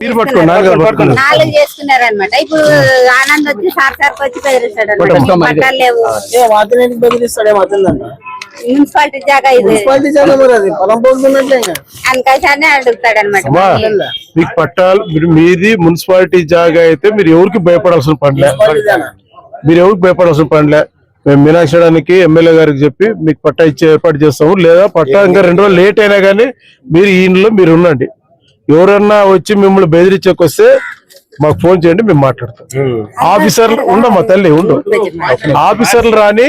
మీరు నాలుగు చేసుకున్నారు అనమాట ఇప్పుడు ఆనంద్ వచ్చి సార్ సార్కి వచ్చి బెదిరిస్తాడు లేవు. మున్సిపాలిటీ జాగా ఇది. అడుగుతాడు అనమాట మీకు పట్టాలు మీరు- మీది మున్సిపాలిటీ జాగా అయితే మీరు ఎవరికి భయపడాల్సిన పనిలే మీరు ఎవరికి భయపడాల్సిన పనిలే మేము మీనాక్షడానికి ఎమ్మెల్యే గారికి చెప్పి మీకు పట్టా ఇచ్చే ఏర్పాటు చేస్తాము. లేదా పట్టా ఇంకా రెండు రోజులు లేట్ అయినా కానీ మీరు ఈ ఇంట్లో మీరు ఉండండి. ఎవరన్నా వచ్చి మిమ్మల్ని బెదిరించకొస్తే మాకు ఫోన్ చేయండి మేము మాట్లాడతాం. ఆఫీసర్లు ఉండమ్మా తల్లి ఉండు ఆఫీసర్లు రాని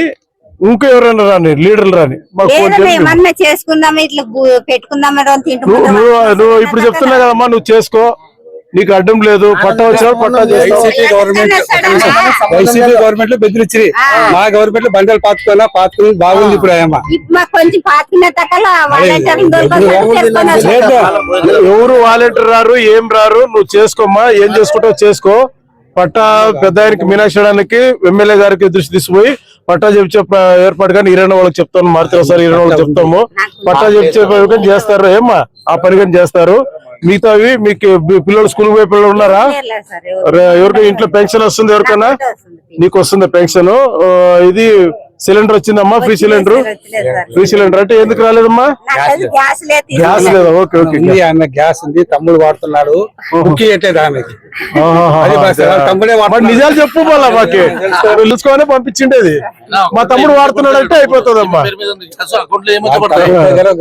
ఇంకా ఎవరైనా రాని లీడర్లు రాని మాకు ఫోన్ చేయండి పెట్టుకుందాం నువ్వు ఇప్పుడు చెప్తున్నా కదమ్మా నువ్వు చేసుకో. నీకు అడ్డం లేదు పట్టా వచ్చినప్పుడు పట్టా వైసీపీ గవర్నమెంట్ వైసీపీ గవర్నమెంట్లో బెదిరించి మా గవర్నమెంట్లో బండలు పాతుకోవాలా పాతుకుని బాగుంది ఇప్పుడు ఎవరు వాలంటీర్ రారు ఏం రారు నువ్వు చేసుకోమ్మా ఏం చేసుకుంటావు చేసుకో. పట్టా పెద్ద ఆయనకి మీనాక్షడానికి ఎమ్మెల్యే గారికి దృష్టి తీసుకుపోయి పట్టా చెప్పే ఏర్పాటు కానీ ఇరవై వాళ్ళకి చెప్తాను మారుతి సార్ ఇరవై వాళ్ళకి చెప్తాము. పట్టా చెప్పే పని చేస్తారు ఏమ్మా? ఆ పని కానీ చేస్తారు. మిగతావి మీకు పిల్లలు స్కూల్ పోయే పిల్లలు ఉన్నారా? రే- ఎవరికి ఇంట్లో పెన్షన్ వస్తుంది ఎవరికైనా? నీకు వస్తుంది పెన్షన్. ఇది సిలిండర్ వచ్చిందమ్మా? Free cylinder? ఫ్రీ సిలిండర్ అంటే ఎందుకు రాలేదమ్మా? గ్యాస్ లేదు గ్యాస్ లేదా ఓకే ఓకే ఉంది ఆమె గ్యాస్ ఉంది తమ్ముడు వాడుతున్నాడు. ఆమెకి. బస్ తమ్ముడే నిజాలు చెప్పు మళ్ళా మాకి. పిలుచుకొని పంపించిండేది. మా తమ్ముడు వాడుతున్నాడు అంటే అయిపోతుందమ్మా.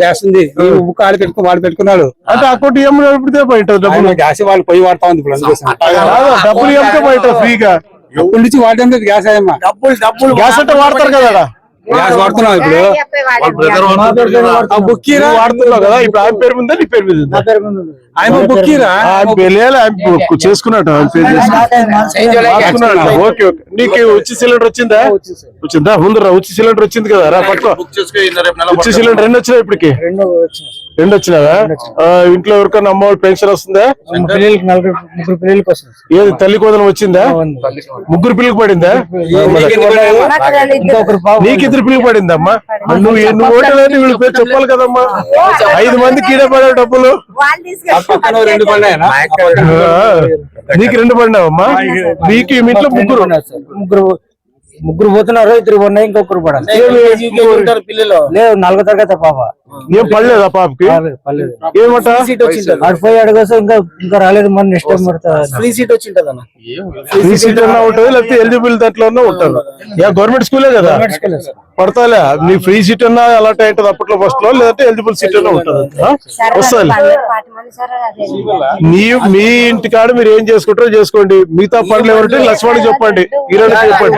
గ్యాస్ ఉంది. బుక్ ఆడ పెట్టుకుని వాడు పెట్టుకున్నాడు. అంటే అకౌంట్ ఏం నడిపితే బయట డబ్బులు. గ్యాస్ వాళ్ళు పోయి వాడుతా ఉంది డబ్బులు ఏమిటే బయట ఫ్రీగా. అప్పటి నుంచి వాడడం లేదు గ్యాస్ ఆయమ్మ డబ్బులు డబ్బులు. గ్యాస్ అంటే వాడతారు కదా. గ్యాస్ వాడుతున్నాం ఇప్పుడు. ఆ బుక్కీరా? వాడుతున్నావు కదా ఇప్పుడు ఆయన పేరు మీద నీ పేరు మీద బుక్కీరా ఆయన చేసుకున్నాడు. మార్చుకున్నాడు. Okay okay. నీకు ఉచి సిలిండర్ వచ్చిందా? వచ్చిందా? ముందు రా ఉచి సిలిండర్ వచ్చింది కదా రా పట్టుకో. ఉచి సిలిండర్ ఎన్ని వచ్చినాయి ఇప్పటికి? రెండు వచ్చినావా ఆ, ఇంట్లో ఎవరికైనా అమ్మ వాళ్ళు పెన్షన్ వస్తుందా? పిల్లలకి నలుగురు ముగ్గురు పిల్లలకి వస్తుంది. ఏది తల్లి కోదలం వచ్చిందా? ముగ్గురు పిల్లకి పడిందా? ఇంకొకరు బాబు నీకు ఇద్దరు. పిల్లకి పడిందమ్మా మరి నువ్వు నువ్వు వీళ్ళ పేరు చెప్పాలి కదమ్మా? ఐదు మంది కీడే పడే డబ్బులు. పక్కన రెండు ఆ, నీకు రెండు పడినావమ్మా? నీకు ఈ ఇంట్లో ముగ్గురు. ముగ్గురు ముగ్గురు పోతున్నారు ఇద్దరు ఉన్నాయి ఇంకొకరు పడాలి ఏమి- పిల్లలు. లేదు నాలుగో తరగతి పాప. ఏం పడలేదా పాపకి? ఆడు పోయి అడగసం ఇంకా ఇంకా రాలేదు మన నెక్స్ట్ టైం పడతా ఫ్రీ సీట్ అన్న. ఫ్రీ సీట్ అన్నా ఉంటుంది లేకపోతే ఎలిజిబుల్ దాంట్లో ఉంటారు. యా గవర్నమెంట్ స్కూలే కదా? పడతాలే. నీ ఫ్రీ సీట్ అన్నా అలాంటి అవుతుంది అప్పట్లో ఫస్ట్లో లేదంటే ఎలిజిబుల్ సీట్ అన్నా ఉంటుంది. వస్తుంది నీ మీ ఇంటికాడ మీరు ఏం చేసుకుంటారో చేసుకోండి. మిగతా పనులు ఎవరంటే లక్ష్మణ్ చెప్పండి ఈరోజు చెప్పండి.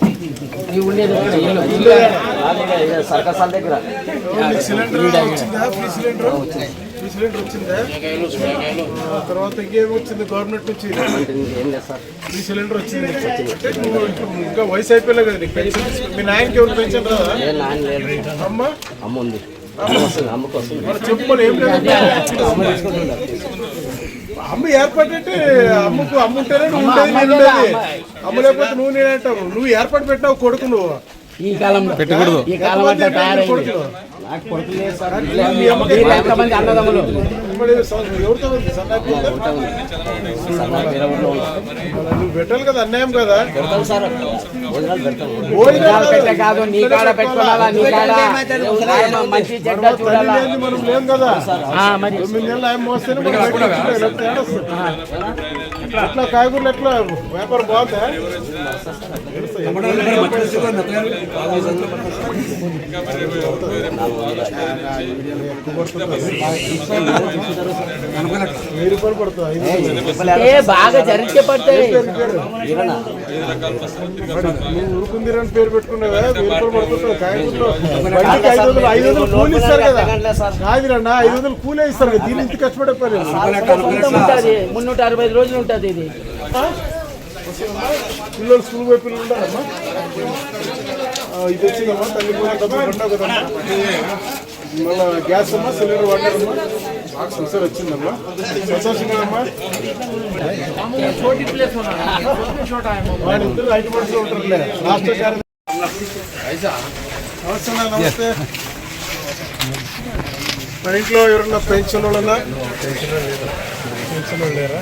నేను మాట్లాడతాను ఏమ్మా వస్తున్నామా తర్వాత ఇంకేమి వచ్చింది? గవర్నమెంట్ నుంచి? ఫ్రీ సిలిండర్ వచ్చింది. ఇంకా వయసు అయిపోయలే కదా మీ నాయనకి ఎవరు పెన్షన్ రాదా? అమ్మ? అమ్మ ఉంది. అమ్మకు వస్తుంది మరి చెప్పుకొని ఏం లేదు అమ్మ ఏర్పాటంటే అమ్మకు అమ్మ ఉంటేనే నువ్వు ఉండేది నేను ఉండేది. అమ్మ. లేకపోతే నువ్వు నేను అంటావు నువ్వు ఏర్పాటు పెట్టినావు కొడుకు నువ్వు. ఈ కాలంలో పెట్టకూడదు. ఈ కాలం ఎంతమంది అన్నదమ్ములు. నువ్వు పెట్టాలి కదా అన్యాయం కదా? పెడతాం సార్. భోజనాలు పెట్టే కాదు నీ కాడ పెట్టుకోవాలా నీ కాడ? ఆయన మంచి చెడ్డ చూడాలా? తల్లి లేనిది మనం లేం కదా ఆ, మరి. తొమ్మిది నెలలు ఆయన మోస్తేనే? ఎట్లా కాయగూరలు ఎట్లా? వ్యాపారం బాగుందా? ఐదు ఏ బాగా జరిగితే పడతాయి పేరు పెట్టుకున్నావా ఐదు వందలు ఐదు వందలు కూలి ఇస్తారు కదా కాదురన్నా ఐదు వందలు కూలే ఇస్తారు కదా దీని ఇంత కష్టపడే పని మున్నూట అరవై ఐదు రోజులు ఉంటుంది ఇది. పిల్లలు స్కూల్ పోయి పిల్లలు ఉంటారమ్మా ఇది వచ్చిందమ్మా తల్లి కూడా డబ్బులు పడినావు కదమ్మా మన గ్యాస్ అమ్మా సిలిండర్ వాడారమ్మా ఒకసారి వచ్చిందమ్మా సంతోషం కదమ్మా వాళ్ళిద్దరు రైతు మనుషులు ఉంటారులే లాస్ట్ నమస్తే అన్న, నమస్తే మన ఇంట్లో ఎవరన్నా పెన్షన్ వాళ్ళనా పెన్షన్ వాళ్ళు లేరా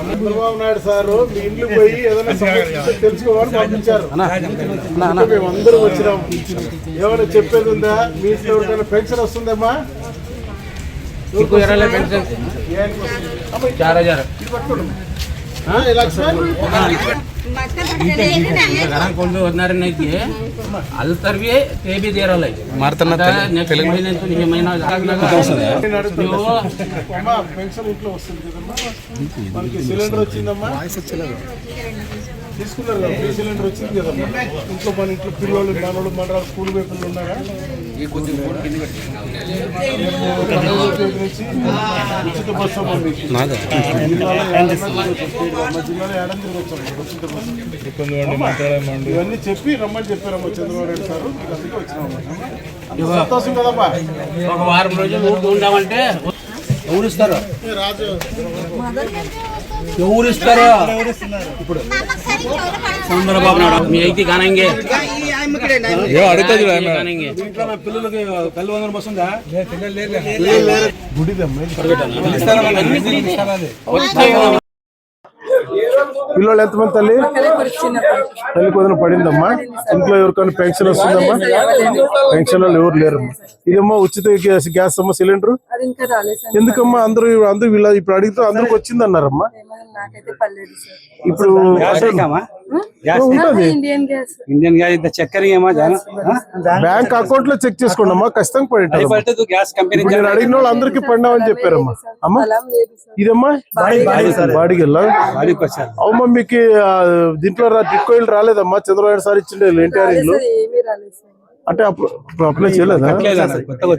చంద్రబాబు నాయుడు సారు మీ ఇంట్లో పోయి ఏదైనా సమస్య తెలుసుకోవాలని పంపించారు. ఇంకా మేము అందరూ వచ్చినాం. ఏమైనా చెప్పేది ఉందా? మీ ఇంట్లో ఎవరికైనా పెన్షన్ వస్తుందమ్మా? ఏనికి వస్తుంది? అమ్మ, ఇది పట్టుకోండి. ఆ, ఈ లక్ష్మణ్? ಕೊಂಡು ಹದಿನಾರು ಐತಿ ಅಲ್ಲಿ ತರ್ವಿ ತೇ ಬಿ ದೇರಲ್ಲ ನೆಕ್ಸ್ಟ್ ಮಹಿನೆ ಅಂತೂ ನಿಮ್ಮ ಮಹಿನ నేను అడుగుతున్నా. ನೀವು అమ్మా పెన్షన్ ఇంట్లో వస్తుంది కదమ్మా మనకి సిలిండర్ వచ్చిందమ్మా తీసుకున్నారు కదా ఫ్రీ సిలిండర్ వచ్చింది కదమ్మా ఇంట్లో మన ఇంట్లో పిల్లలు మనోళ్ళు మన స్కూల్ పిల్లలు ఉన్నారా ఉచిత బస్సు. మా జిల్లాలో ఏడాది. ఇవన్నీ చెప్పి రమ్మని చెప్పారమ్మా చంద్రబాబు నాయుడు సార్. మీకు అందుకే వచ్చినామమ్మా. సంతోషం కదమ్మా. ఒక వారం రోజులు ఉందామంటే ఎవరు ఇస్తారు? రాజు. ఎవరు ఇస్తారు? చంద్రబాబు నాయుడు మీ అయితే కానంగే. పిల్లలకి కళ్ళు ఉందా గుడిదమ్మా వచ్చే పిల్లలు ఎంతమంది తల్లి? తల్లి కుదిన పడిందమ్మా. ఇంట్లో ఎవరికైనా పెన్షన్ వస్తుందమ్మా? పెన్షన్ వాళ్ళు ఎవరు లేరమ్మా. ఇదమ్మా ఉచిత గ్యాస్ గ్యాస్ అమ్మా సిలిండర్. అది ఇంకా రాలేదు సార్ ఎందుకమ్మా అందరూ అందరూ వీళ్ళ ఇప్పుడు అడిగితే అందరికి వచ్చింది అన్నారమ్మా ఏమైనా నాకైతే పర్లేదు సార్ ఇప్పుడు ఇండియన్ గ్యాస్. ఇండియన్ గ్యాస్ ఇంత చక్కెర ఏమా బ్యాంక్ అకౌంట్లో చెక్ చేసుకోండి అమ్మా ఖచ్చితంగా గ్యాస్ కంపెనీ నేను అడిగిన వాళ్ళు అందరికీ పడినామని చెప్పారమ్మా. అమ్మా అలా లేదు సార్. ఇదమ్మా? బాడీకి వెళ్ళా వాడికి వచ్చారు అవుమా మీకు దీంట్లో రా టిట్కోయిలు రాలేదమ్మా? చంద్రబాబు సార్ ఇచ్చిండే ఎన్టీఆర్ ఇల్లు. అంటే అప్పుడు అప్లై చేయలేదా? కొత్తగా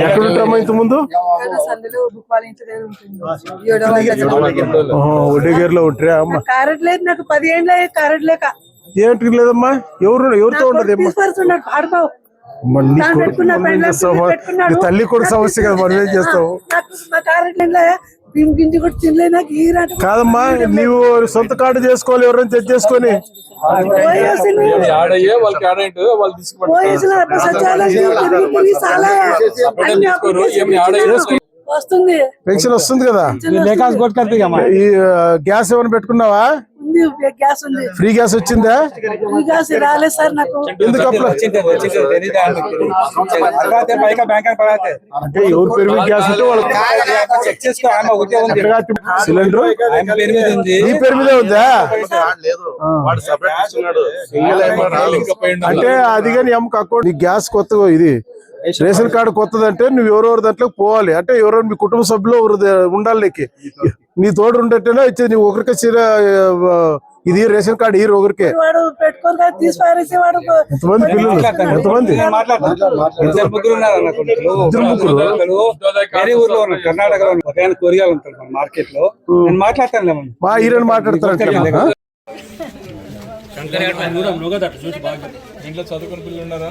ఎక్కడ ఉంటామా ఇంత ముందు? వంద వడ్డీగేరులో ఉంటారా అమ్మ. కారెట్ లేదు నాకు పది ఏండ్ల కారెట్ లేక. ఏంటి లేదమ్మా? ఎవరు ఎవరితో ఉండదు కొడుకు తల్లి కూడా సమస్య కదా మనం ఏం చేస్తావు గింజి కూడా తినలే నాకు ఈ రాట కాదమ్మా నీవు సొంత కార్డు చేసుకోవాలి ఎవరైనా తెచ్చేసుకొని వస్తుంది. పెన్షన్ వస్తుంది కదా? గ్యాస్ ఏమైనా పెట్టుకున్నావా? ఉంది గ్యాస్ ఉంది. ఫ్రీ గ్యాస్ వచ్చిందా? ఈ గ్యాస్ రాలేదు సార్ నాకు. ఎందుకు అంటే ఎవరు పేరు మీద గ్యాస్ ఉంటే ఉంది. సిలిండర్? పేరు మీద ఉంది. అంటే అది కానీ అమ్మకి అకౌంట్ నీ గ్యాస్ కొత్తగా ఇది. Ration card. కొత్తదంటే నువ్వు ఎవరెవరి దాంట్లో పోవాలి. అంటే ఎవరెవరు మీ కుటుంబ సభ్యులు ఎవరు ఉండాలి నీకు? నీ తోడు ఉండేటేనే ఇచ్చేది. నువ్వు ఒకరికే చీర ఇది రేషన్ కార్డు ఈ ఒకరికే. ఎంతమంది పిల్లలు? ఎంతమంది? నేను మాట్లాడతాను. ఇద్దరు ముగ్గురు ఉన్నారు అన్న కొడుకులు. ఒకరు వేరే ఊర్లో ఉన్నారు కర్ణాటకలో ఉన్నారు. ఒక ఆయన కొరియాలు ఉంటారు మన మార్కెట్లో నేను మాట్లాడతాను మా హీరోని ఇంట్లో చదువుకుని పిల్లలు ఉన్నారా?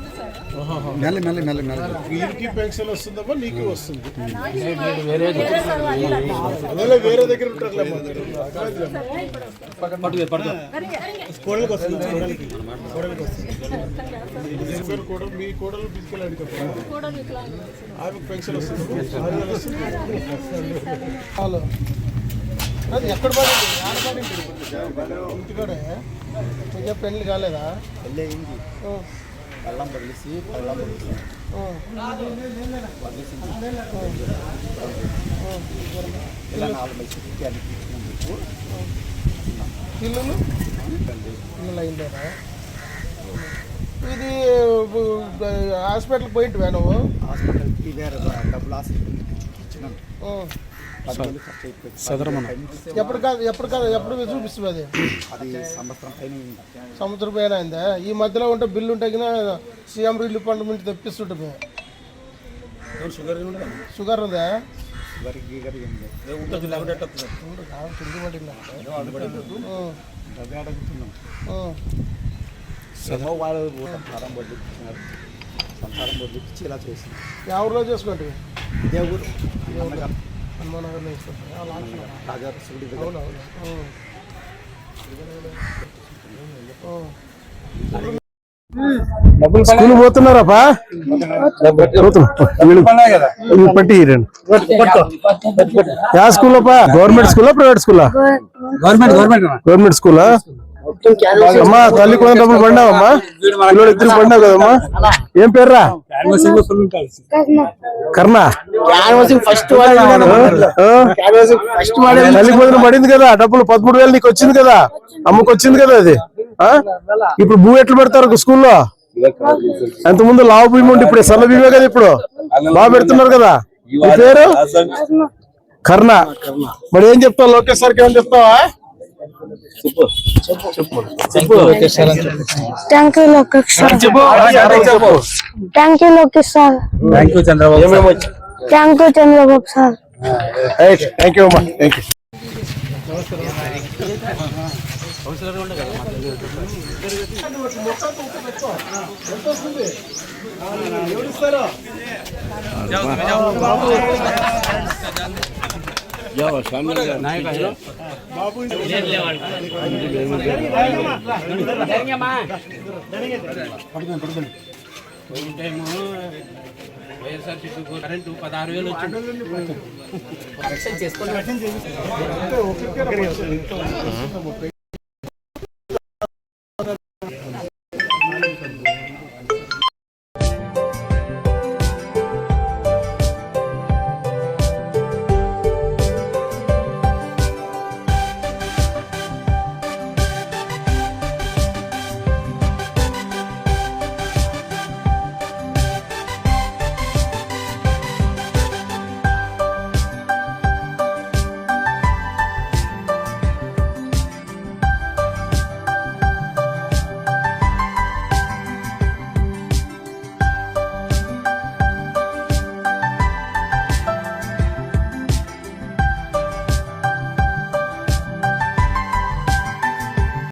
రానున్నాడు ఎంత వీరికి పెన్షన్ వస్తుందమ్మా నీకు వస్తుంది అదే వేరే దగ్గర. కోడలికి వస్తుంది కోడలికి. వస్తుంది. కోడలు మీ కోడలు తీసుకెళ్ళండి. ఆమెకు పెన్షన్ వస్తుంది. అది ఎక్కడ పడింది ఆడ పడింది ఇంటికాడే ఇంకా పెళ్ళి కాలేదా పెళ్ళి అయింది ఇలా నాలుగు పిల్లలు పిల్లలు అయిందేనా ఇది హాస్పిటల్కి పోయింటివా నువ్వు? హాస్పిటల్కి వేరే డబ్బులు హాస్పిటల్కి ఇచ్చినాం ఎప్పుడు కాదు ఎప్పుడు కాదు ఎప్పుడు చూపిస్తుంది అది? అది సంవత్సరం పైన ఉంది. సముద్రం పైన అయిందా? ఈ మధ్యలో ఉంటే బిల్లు ఉంటే సీఎం రిలీఫ్ ఫండ్ నుంచి తెప్పిస్తుంటే షుగర్ ఉందా? వాళ్ళు సంసారం సంసారం బొడ్లిచ్చి ఇలా చేసింది ఊర్లో చేసుకుంటే ఇదే ఊరు. అన్నగారు. హనుమానగర్లో చేసుకుంటారు అలా. స్కూల్ పోతున్నారాపా పట్టి యా స్కూల్ గవర్నమెంట్ స్కూలా ప్రైవేట్ స్కూలా? Government government. గవర్నమెంట్ స్కూలా? అమ్మా తల్లి కొంత డబ్బులు పడినావమ్మా. పిల్లలు ఇద్దరు పడినావు కదమ్మా. ఏం పేర్రా? కర్ణ ఫస్ట్ తల్లి పొందిన పడింది కదా డబ్బులు పదమూడు వేలు నీకు వచ్చింది కదా అమ్మకు వచ్చింది కదా అది. ఆ? ఇప్పుడు భూ ఎట్లా పెడతారు స్కూల్లో అంత ముందు లావు భూమి ఉండి ఇప్పుడు సన్న భూమే కదా ఇప్పుడు? బాగా పెడుతున్నారు కదా. పేరు? కర్ణ. మరి ఏం చెప్తావు? లోకేష్ సార్కి ఏమని చెప్తావా? థ్యాంక్ యూ లోకేష్ సార్ చెప్పు thank you Lokesh sir thank you Chandrababu ఏమేమి thank you Chandrababu sir thank you అమ్మా థ్యాంక్ యూ వైఎస్ఆర్సీపీ కరెంటు పదహారు వేలు వచ్చింది